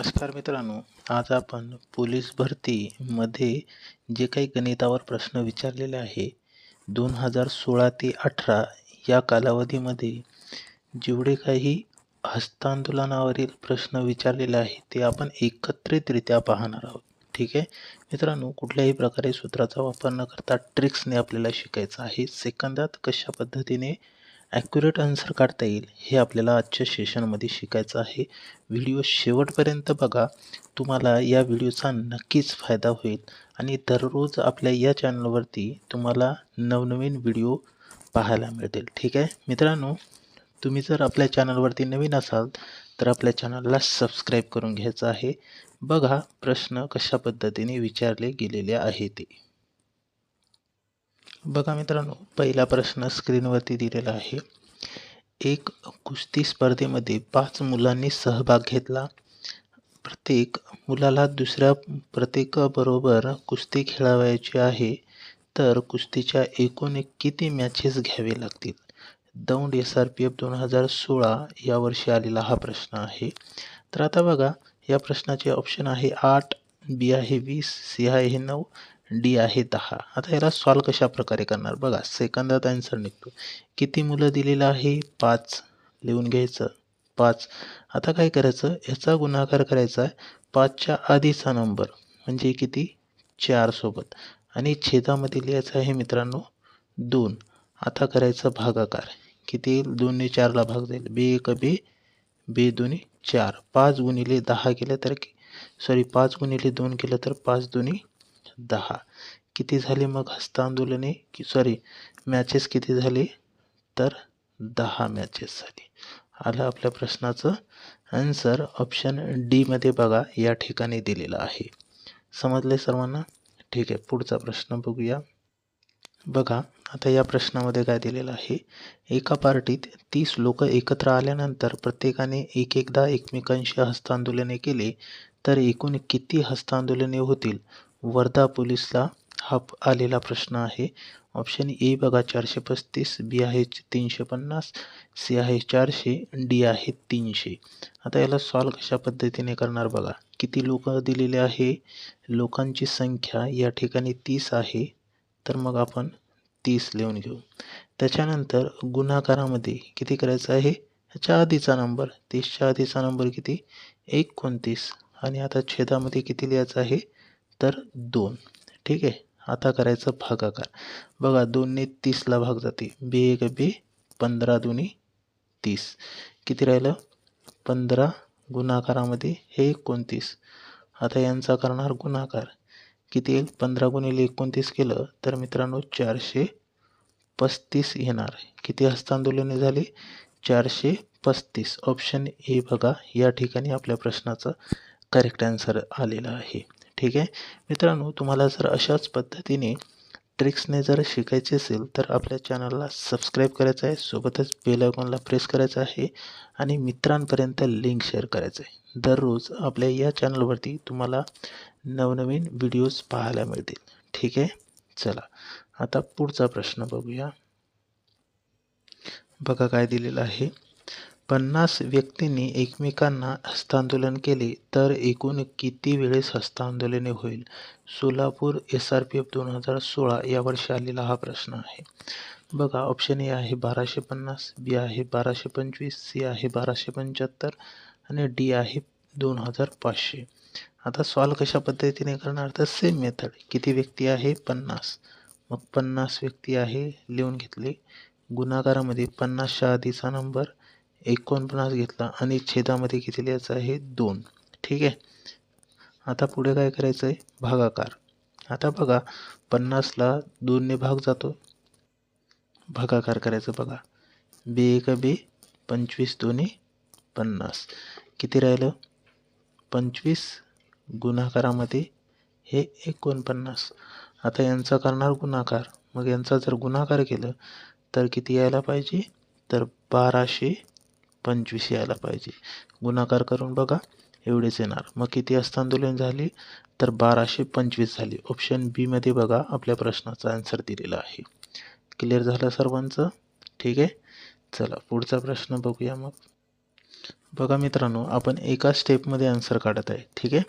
नमस्कार मित्रांनो आज आपण पोलीस भरतीमध्ये जे काही गणितावर प्रश्न विचारलेले आहे दोन हजार सोळा ते अठरा या कालावधीमध्ये जेवढे काही हस्तांदोलनावरील प्रश्न विचारलेले आहे ते आपण एकत्रितरित्या पाहणार आहोत. ठीक आहे? मित्रांनो कुठल्याही प्रकारे सूत्राचा वापर न करता ट्रिक्सने आपल्याला शिकायचं आहे. सेकंदात कशा पद्धतीने ॲक्युरेट आन्सर काढता येईल हे आपल्याला आजच्या सेशनमध्ये शिकायचं आहे. व्हिडिओ शेवटपर्यंत बघा. तुम्हाला या व्हिडिओचा नक्कीच फायदा होईल. आणि दररोज आपल्या या चॅनलवरती तुम्हाला नवनवीन व्हिडिओ पाहायला मिळतील. ठीक आहे? मित्रांनो तुम्ही जर आपल्या चॅनलवरती नवीन असाल तर आपल्या चॅनलला सबस्क्राईब करून घ्यायचं आहे. बघा प्रश्न कशा पद्धतीने विचारले गेलेले आहे ते. बघा मित्रांनो पहिला प्रश्न स्क्रीनवरती दिलेला आहे. एक कुस्ती स्पर्धेमध्ये पाच मुलांनी सहभाग घेतला. प्रत्येक मुलाला दुसऱ्या प्रत्येकाबरोबर कुस्ती खेळावायची आहे तर कुस्तीच्या एकूण किती मॅचेस घ्यावे लागतील? Daund S R P F दोन हजार सोळा या वर्षी आलेला हा प्रश्न आहे. तर आता बघा या प्रश्नाचे ऑप्शन आहे आठ बी आहे वीस सी आहे नऊ डी आहे दहा. आता याला सॉल्व कशा प्रकारे करणार? बघा सेकंदात आन्सर निघतो. किती मुलं दिलेलं आहे? पाच. लिहून घ्यायचं. पाच. आता काय करायचं? याचा गुणाकार करायचा आहे. पाचच्या आधीचा नंबर म्हणजे किती? चार सोबत. आणि छेदामध्ये लिहायचं आहे मित्रांनो दोन. आता करायचं भागाकार. किती? येईल दोन्ही चारला भाग जाईल बे एक बे बे दोन्ही चार. पाच गुणिले दहा केलं तर सॉरी पाच गुणिले दोन केलं तर पाच दोन्ही दहा. किती झाले मग हस्तांदोलने? की सॉरी मॅचेस किती झाले? तर दहा मॅचेस झाले. आलं आपल्या प्रश्नाचं? आन्सर ऑप्शन डीमध्ये बघा या ठिकाणी दिलेलं आहे. समजले सर्वांना? ठीक आहे पुढचा प्रश्न बघूया. बघा आता या प्रश्नामध्ये काय दिलेलं आहे? एका पार्टीत तीस लोक एकत्र आल्यानंतर प्रत्येकाने एक एकदा एकमेकांशी हस्तांदोलने केले तर एकूण किती हस्तांदोलने होतील? वर्धा पोलीसला हा आलेला प्रश्न आहे. ऑप्शन ए बघा चारशे पस्तीस बी आहे तीनशे पन्नास सी आहे चारशे डी आहे तीनशे. आता याला सॉल्व कशा पद्धतीने करणार बघा. किती लोक दिलेले आहे? लोकांची संख्या या ठिकाणी तीस आहे. तर मग आपण तीस लिहून घेऊ. त्याच्यानंतर गुन्हाकारामध्ये किती करायचं आहे? ह्याच्या आधीचा नंबर तीसच्या आधीचा नंबर किती? एकोणतीस आणि आता छेदामध्ये किती लिहायचं आहे? तर दोन. ठीक आहे? आता करायचं भागाकार. बघा दोनने तीसला भाग जाते. बे एक बे पंधरा दोन्ही तीस. किती राहिलं? पंधरा गुणाकारामध्ये हे एकोणतीस. आता यांचा करणार गुणाकार. किती येईल? पंधरा गुणिले एकोणतीस केलं तर मित्रांनो चारशे पस्तीस येणार. किती हस्तांदोलने झाली? चारशे पस्तीस. ऑप्शन ए बघा. या ठिकाणी आपल्या प्रश्नाचं करेक्ट आन्सर आलेलं आहे. ठीक आहे? मित्रांनो तुम्हाला जर अशाच पद्धतीने ट्रिक्सने जर शिकायचे असेल तर आपल्या चॅनलला सबस्क्राईब करायचं आहे. सोबतच बेल आयकॉनला प्रेस करायचं आहे आणि मित्रांपर्यंत लिंक शेअर करायचं आहे. दररोज आपल्या या चॅनलवरती तुम्हाला नवनवीन व्हिडिओज पाहायला मिळतील. ठीक आहे? चला आता पुढचा प्रश्न बघूया. बघा काय दिलेलं आहे. पन्नास व्यक्तींनी एकमेकांना हस्तांदोलन केले तर एकूण किती वेळेस हस्तांदोलने होईल? Solapur S R P F दोन हजार सोळा या वर्षी आलेला हा प्रश्न आहे. बघा ऑप्शन ए आहे बाराशे पन्नास बी आहे बाराशे पंचवीस सी आहे बाराशे पंच्याहत्तर आणि डी आहे दोन हजार पाचशे. आता सॉल्व कशा पद्धतीने करणार? तर सेम मेथड किती व्यक्ती आहे? पन्नास. मग पन्नास व्यक्ती आहे लिहून घेतले. गुणाकारामध्ये पन्नासच्या आधीचा नंबर एकोणपन्नास घेतला आणि छेदामध्ये किती लिहायचं आहे दोन. ठीक आहे? आता पुढे काय करायचं आहे? भागाकार. आता बघा पन्नासला दोनने भाग जातो. भागाकार करायचं बघा. बे एक बे पंचवीस दोन्ही पन्नास. किती राहिलं? पंचवीस गुणाकारामध्ये हे एकोणपन्नास. आता यांचा करणार गुणाकार. मग यांचा जर गुणाकार केलं तर किती यायला पाहिजे? तर बाराशे पंचवीस यायला पाहिजे. गुणाकार करून बघा एवढेच येणार. मग किती हस्तांदोलन झाली? तर बाराशे पंचवीस झाली. ऑप्शन बीमध्ये बघा आपल्या प्रश्नाचा आन्सर दिलेला आहे. क्लिअर झालं सर्वांचं? ठीक आहे? चला पुढचा प्रश्न बघूया मग. बघा मित्रांनो आपण एका स्टेपमध्ये आन्सर काढत आहे. ठीक आहे?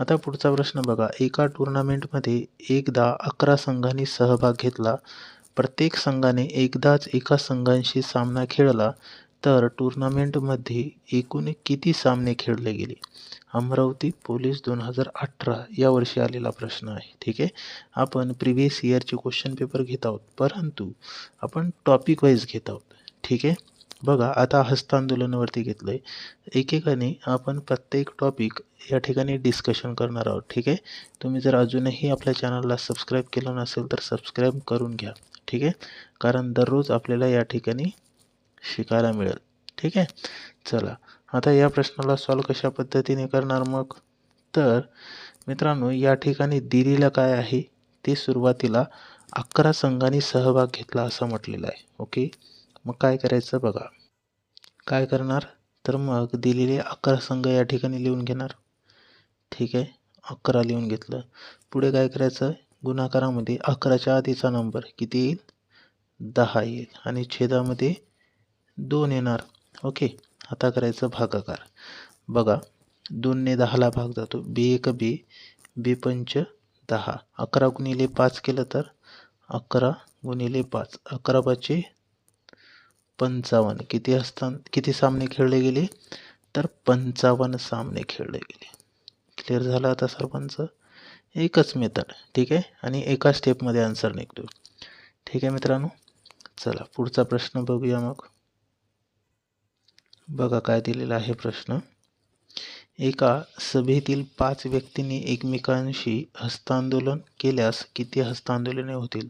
आता पुढचा प्रश्न बघा. एका टुर्नामेंटमध्ये एकदा अकरा संघांनी सहभाग घेतला. प्रत्येक संघाने एकदाच एका संघांशी सामना खेळला. तर टुर्नामेंटमध्ये एकूण किती सामने खेळले गेले? अमरावती पोलीस दोन हजार अठरा या वर्षी आलेला प्रश्न आहे ठीक आहे? आपण प्रिव्हियस इयरचे क्वेश्चन पेपर घेत आहोत परंतु आपण टॉपिक वाईज घेत आहोत ठीक आहे? बघा आता हस्तांदोलनवरती घेतलं आहे एकेकाने आपण प्रत्येक टॉपिक या ठिकाणी डिस्कशन करणार आहोत ठीक आहे? तुम्ही जर अजूनही आपल्या चॅनलला सबस्क्राईब केलं नसेल तर सबस्क्राईब करून घ्या ठीक आहे? कारण दररोज आपल्याला या ठिकाणी शिकायला मिळेल. ठीक आहे? चला. आता या प्रश्नाला सॉल्व कशा पद्धतीने करणार मग? तर मित्रांनो या ठिकाणी दिलेलं काय आहे? ते सुरुवातीला अकरा संघांनी सहभाग घेतला असं म्हटलेलं आहे. ओके? मग काय करायचं बघा. काय करणार? तर मग दिलेले अकरा संघ या ठिकाणी लिहून घेणार. ठीक आहे? अकरा लिहून घेतलं. पुढे काय करायचं? गुणाकारामध्ये अकराच्या आधीचा नंबर किती येईल? दहा येईल. आणि छेदामध्ये दोन येणार. ओके. आता करायचं भागाकार. बघा दोनने दहाला भाग जातो. बी एक बी. बी पंच दहा. अकरा गुणिले पाच केलं तर अकरा गुणिले पाच. अकरा पाचशे पंचावन्न. किती असतात किती सामने खेळले गेले? तर पंचावन्न सामने खेळले गेले. क्लिअर झालं आता सरपंच एकच मेथड ठीक आहे? आणि एका स्टेपमध्ये आन्सर निघतो ठीक आहे मित्रांनो? चला पुढचा प्रश्न बघूया मग. बघा काय दिलेला आहे प्रश्न. एका सभेतील पाच व्यक्तींनी एकमेकांशी हस्तांदोलन केल्यास किती हस्तांदोलने होतील?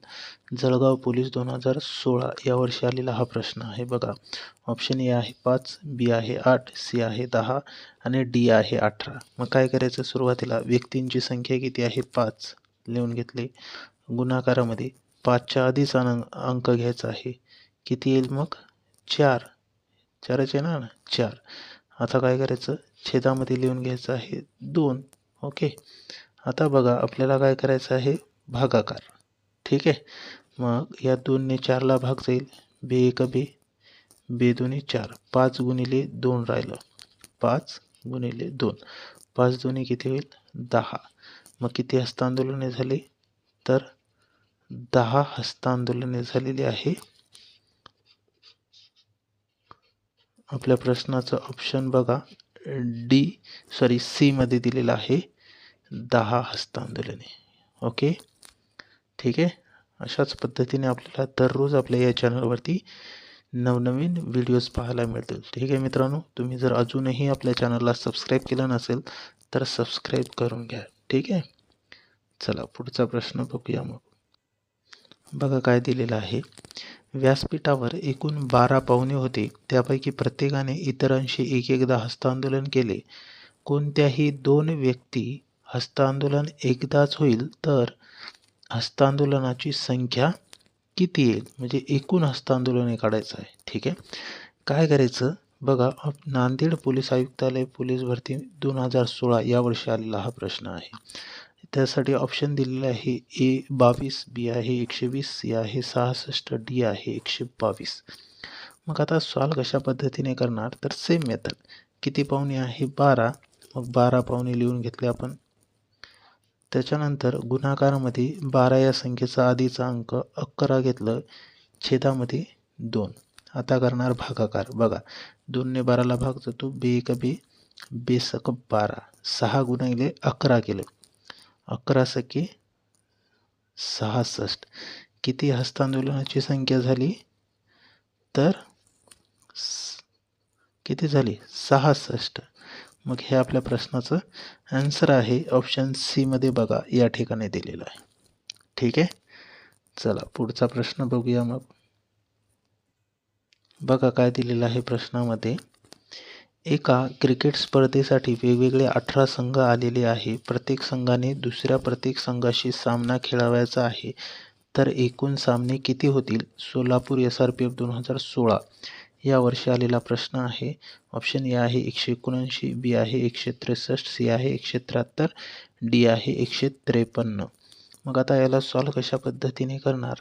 जळगाव पोलीस दोन हजार सोळा या वर्षी आलेला हा प्रश्न आहे बघा. ऑप्शन ए आहे पाच बी आहे आठ सी आहे दहा आणि डी आहे अठरा. मग काय करायचं सुरुवातीला? व्यक्तींची संख्या किती आहे? पाच. लिहून घेतले. गुणाकारामध्ये पाचच्या आधीच अंक घ्यायचा आहे. किती येईल मग? चार. चारच येणार ना चार. आता काय करायचं? छेदामध्ये लिहून घ्यायचं आहे दोन. ओके. आता बघा आपल्याला काय करायचं आहे? भागाकार. ठीक आहे? मग या दोनने चारला भाग जाईल. बे एक बे. बे दोन्ही चार. पाच गुणिले दोन राहिलं. पाच गुणिले दोन. पाच दोन्ही किती होईल? दहा. मग किती हस्तांदोलने झाले? तर दहा हस्तांदोलने झालेली आहे. आपल्या प्रश्नाचं ऑप्शन बघा. डी सॉरी सीमध्ये दिलेलं आहे. दहा हस्तांदोलने. ओके ठीक आहे? अशाच पद्धतीने आपल्याला दररोज आपल्या या चॅनलवरती नवनवीन व्हिडिओज पाहायला मिळतील. ठीक आहे मित्रांनो? तुम्ही जर अजूनही आपल्या चॅनलला सबस्क्राईब केलं नसेल तर सबस्क्राईब करून घ्या. ठीक आहे? चला पुढचा प्रश्न बघूया मग. बघा काय दिलेलं आहे. व्यासपीठावर एकूण बारा पाहुणे होते. त्यापैकी प्रत्येकाने इतरांशी एक एकदा हस्तांदोलन केले. कोणत्याही दोन व्यक्ती हस्तांदोलन एकदाच होईल तर हस्तांदोलनाची संख्या किती येईल? म्हणजे एकूण हस्तांदोलने काढायचं आहे. ठीक आहे? काय करायचं? बघा नांदेड पोलीस आयुक्तालय पोलीस भरती दोन हजार सोळा या वर्षी आलेला हा प्रश्न आहे. त्यासाठी ऑप्शन दिलेले आहे ए बावीस बी आहे एकशे वीस सी आहे सहासष्ट डी आहे एकशे बावीस. मग आता सॉल्व कशा पद्धतीने करणार? तर सेम मेथड किती पाहुणे आहे? बारा. मग बारा पाहुणे लिहून घेतले आपण. त्याच्यानंतर गुणाकारामध्ये बारा या संख्येचा आधीचा अंक अकरा घेतलं. छेदामध्ये दोन. आता करणार भागाकार. बघा. दोनने बाराला भाग जातो. बे एक बे बेसक बारा. सहा गुणाईले अकरा केलं. अकरा सके सहासष्ट. किती हस्तांदोलनाची संख्या झाली? तर किती झाली? सहासष्ट. मग हे आपल्या प्रश्नाचं आन्सर आहे. ऑप्शन सीमध्ये बघा या ठिकाणी दिलेलं आहे. ठीक आहे? चला पुढचा प्रश्न बघूया मग. बघा काय दिलेलं आहे प्रश्नामध्ये. एका क्रिकेट स्पर्धेसाठी वेगवेगळे अठरा संघ आलेले आहे. प्रत्येक संघाने दुसऱ्या प्रत्येक संघाशी सामना खेळावायचा आहे. तर एकूण सामने किती होतील? Solapur S R P F दोन हजार सोळा. या वर्षी आलेला प्रश्न आहे. ऑप्शन ए आहे एकशे एकोणऐंशी बी आहे एकशे त्रेसष्ट सी आहे एकशे त्र्याहत्तर डी आहे एकशे त्रेपन्न. मग आता याला सॉल्व कशा पद्धतीने करणार?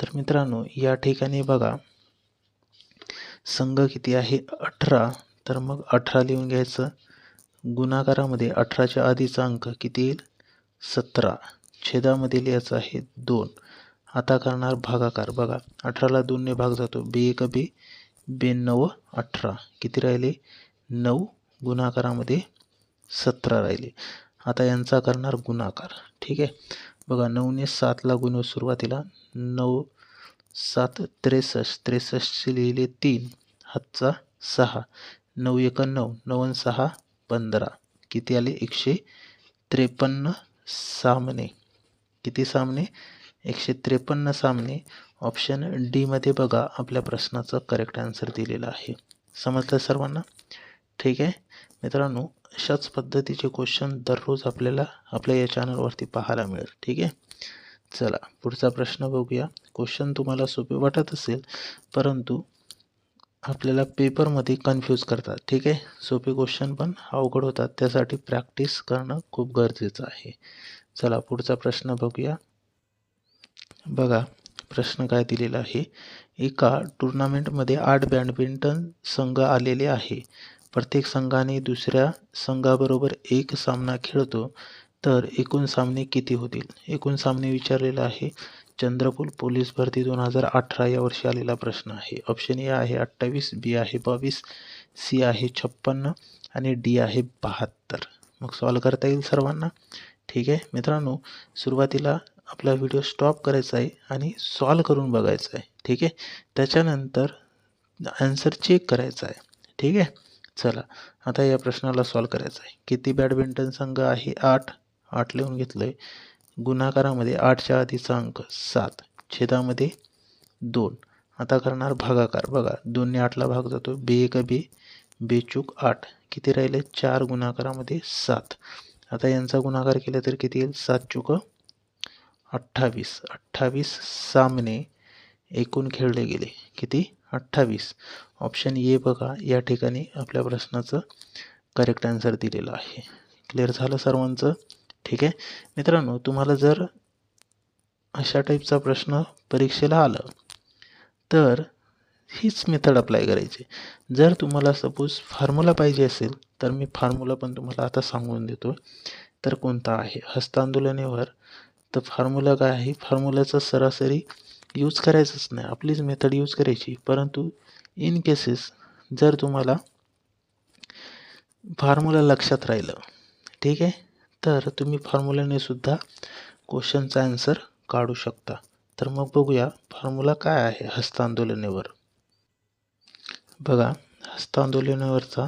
तर मित्रांनो या ठिकाणी बघा. संघ किती आहे? अठरा. तर मग अठरा लिहून घ्यायचं. गुणाकारामध्ये अठराच्या आधीचा अंक किती येईल? सतरा. छेदामध्ये लिहायचं आहे दोन. आता करणार भागाकार. बघा अठराला दोनने भाग जातो. बे एक बे बे नऊ अठरा. किती राहिले? नऊ. गुणाकारामध्ये सतरा राहिले. आता यांचा करणार गुणाकार. ठीक आहे? बघा नऊने सातला गुण सुरुवातीला नऊ सात त्रेसष्ट. त्रेसष्टचे लिहिले तीन. हातचा सहा. नऊ एकोणनऊ नऊ सहा पंधरा. किती आले? एकशे त्रेपन्न सामने. किती सामने? एकशे त्रेपन्न सामने. ऑप्शन डीमध्ये बघा आपल्या प्रश्नाचं करेक्ट आन्सर दिलेलं आहे. समजलं सर्वांना? ठीक आहे. मित्रांनो अशाच पद्धतीचे क्वेश्चन दररोज आपल्याला आपल्या या चॅनलवरती पाहायला मिळेल. ठीक आहे? चला पुढचा प्रश्न बघूया. क्वेश्चन तुम्हाला सोपे वाटत असेल परंतु आपल्याला पेपरमध्ये कन्फ्यूज करतात ठीक आहे? सोपे क्वेश्चन पण अवघड होतात. त्यासाठी प्रॅक्टिस करणं खूप गरजेचं आहे. चला पुढचा प्रश्न बघूया. बघा प्रश्न काय दिलेला आहे? एका टुर्नामेंटमध्ये आठ बॅडमिंटन संघ आलेले आहे. प्रत्येक संघाने दुसऱ्या संघाबरोबर एक सामना खेळतो. तर एकूण सामने किती होतील? एकूण सामने विचारलेला आहे चंद्रपूर पोलीस भरती दोन हजार अठरा या वर्षी आलेला प्रश्न आहे. ऑप्शन ए आहे अठ्ठावीस बी आहे बावीस सी आहे छप्पन्न आणि डी आहे बहात्तर. मग सॉल्व करता येईल सर्वांना? ठीक आहे? मित्रांनो सुरुवातीला आपला व्हिडिओ स्टॉप करायचा आहे आणि सॉल्व करून बघायचा आहे. ठीक आहे? त्याच्यानंतर आन्सर चेक करायचा आहे. ठीक आहे? चला आता या प्रश्नाला सॉल्व करायचं आहे. किती बॅडमिंटन संघ आहे? आठ. आठ लिहून घेतलं आहे गुणाकारामध्ये आठच्या आधीचा अंक सात छेदामध्ये दोन. आता करणार भागाकार. बघा दोनने आठला भाग जातो. बे एक बे बेचूक आठ. किती राहिले? चार गुणाकारामध्ये सात. आता यांचा गुणाकार केला तर किती येईल? सात चुक अठ्ठावीस. अठ्ठावीस सामने एकूण खेळले गेले. किती? अठ्ठावीस. ऑप्शन ए बघा. या ठिकाणी आपल्या प्रश्नाचं करेक्ट आन्सर दिलेलं आहे. क्लिअर झालं सर्वांचं? ठीक आहे? मित्रांनो तुम्हाला जर अशा टाईपचा प्रश्न परीक्षेला आलं तर हीच मेथड अप्लाय करायची. जर तुम्हाला सपोज फॉर्म्युला पाहिजे असेल तर मी फॉर्म्युला पण तुम्हाला आता सांगून देतो तर कोणता आहे? हस्तांदोलनेवर तर फॉर्म्युला काय आहे? फॉर्म्युलाचा सरासरी यूज करायचंच नाही. आपलीच मेथड यूज करायची. परंतु इन केसेस जर तुम्हाला फॉर्म्युला लक्षात राहिलं ठीक आहे? तर तुम्ही फॉर्म्युल्याने सुद्धा क्वेश्चनचा आन्सर काढू शकता. तर मग बघूया फॉर्म्युला काय आहे हस्तांदोलनेवर. बघा हस्तांदोलनावरचा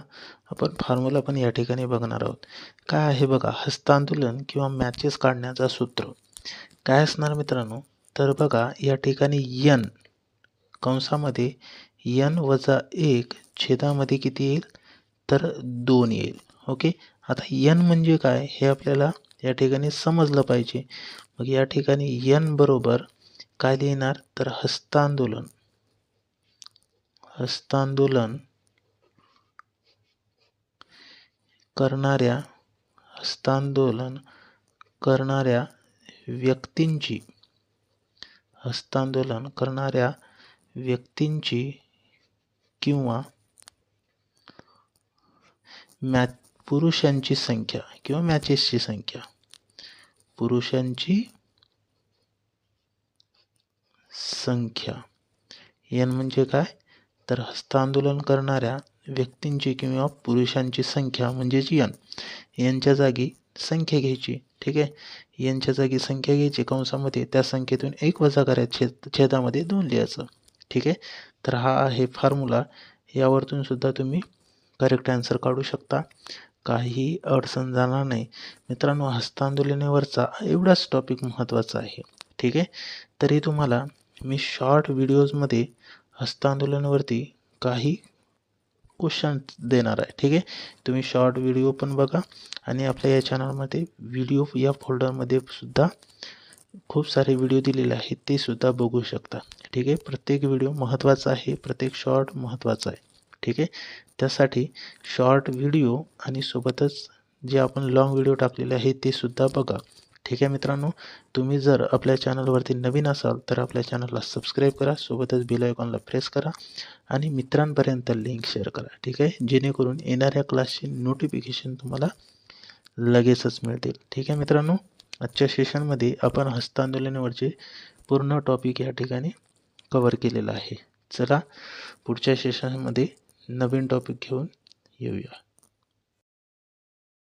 आपण फॉर्म्युला पण या ठिकाणी बघणार आहोत. काय आहे बघा हस्तांदोलन किंवा मॅचेस काढण्याचा सूत्र. काय असणार मित्रांनो? तर बघा या ठिकाणी यन कंसामध्ये यन वजा एक छेदामध्ये किती येईल? तर दोन येईल. ओके? आता यन म्हणजे काय हे आपल्याला या ठिकाणी समजलं पाहिजे. मग या ठिकाणी यन बरोबर काय लिहिणार? तर हस्तांदोलन. हस्तांदोलन करणाऱ्या हस्तांदोलन करणाऱ्या व्यक्तींची हस्तांदोलन करणाऱ्या व्यक्तींची किंवा मॅ पुरुषांची संख्या किंवा मॅचेसची संख्या. पुरुषांची संख्या. एन म्हणजे काय? तर हस्तांदोलन करणाऱ्या व्यक्तींची किंवा पुरुषांची संख्या म्हणजेच यन. यांच्या जागी संख्या घ्यायची ठीक आहे? यांच्या जागी संख्या घ्यायची कंसामध्ये त्या संख्येतून एक वजा करायचं छेद छेदामध्ये दोन लिहायचं ठीक आहे? तर हा आहे फॉर्म्युला यावरतून सुद्धा तुम्ही करेक्ट आन्सर काढू शकता. काही अडचण जाणार नाही. मित्रांनो हस्तांदोलनेवरचा एवढाच टॉपिक महत्त्वाचा आहे. ठीक आहे? तरी तुम्हाला मी शॉर्ट व्हिडिओजमध्ये हस्तांदोलनवरती काही क्वेश्चन देणार आहे. ठीक आहे? तुम्ही शॉर्ट व्हिडिओ पण बघा आणि आपल्या या चॅनलमध्ये व्हिडिओ या फोल्डरमध्ये सुद्धा खूप सारे व्हिडिओ दिलेले आहेत ते सुद्धा बघू शकता. ठीक आहे? प्रत्येक व्हिडिओ महत्त्वाचा आहे प्रत्येक शॉर्ट महत्त्वाचा आहे. ठीक आहे? त्यासाठी शॉर्ट व्हिडिओ आणि सोबतच जे आपण लाँग व्हिडिओ टाकलेले आहे ते सुद्धा बघा. ठीक आहे मित्रांनो? तुम्ही जर आपल्या चॅनलवरती नवीन असाल तर आपल्या चॅनलला सबस्क्राईब करा. सोबतच बेल आयकॉनला प्रेस करा. आणि मित्रांपर्यंत लिंक शेअर करा. ठीक आहे? जेणेकरून येणाऱ्या क्लासची नोटिफिकेशन तुम्हाला लगेचच मिळतील. ठीक आहे मित्रांनो? आजच्या सेशनमध्ये आपण हस्तांदोलनावरचे पूर्ण टॉपिक या ठिकाणी कवर केलेला आहे. चला पुढच्या सेशनमध्ये नवीन टॉपिक घेऊन येऊया.